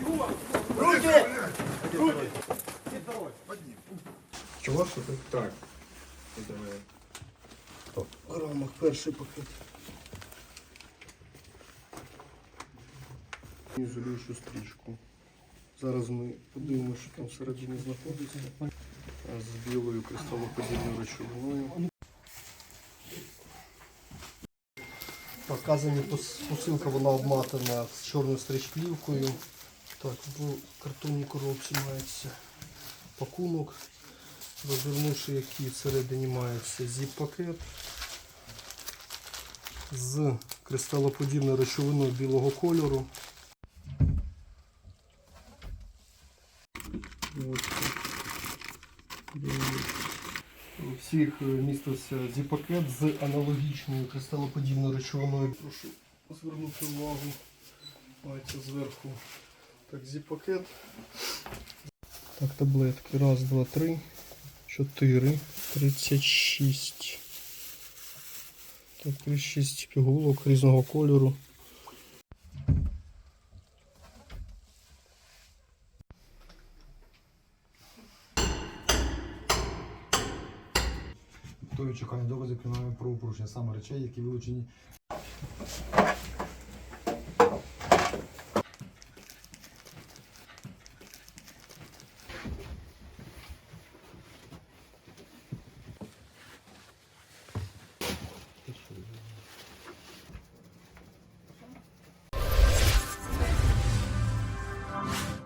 Руки! Руки! Чувак, що тут так? Громах, перший пакет. Ізолюючу стрічку. Зараз ми подивимося, що там всередині знаходиться з білою кристалоподібною речовиною. Показані посилка, вона обматана з чорною стрічківкою. Так, в картонній коробці мається пакунок, розвернувши який всередині мається зіп-пакет з кристалоподібною речовиною білого кольору. У всіх е, містився зіп-пакет з аналогічною кристалоподібною речовиною. Прошу звернути увагу. Мається зверху так, зіп-пакет. Так, таблетки. Раз, два, три, чотири, тридцять шість. Так, 36 пігулок різного кольору. Той чекає докази кримінального правопорушення, саме речей, які вилучені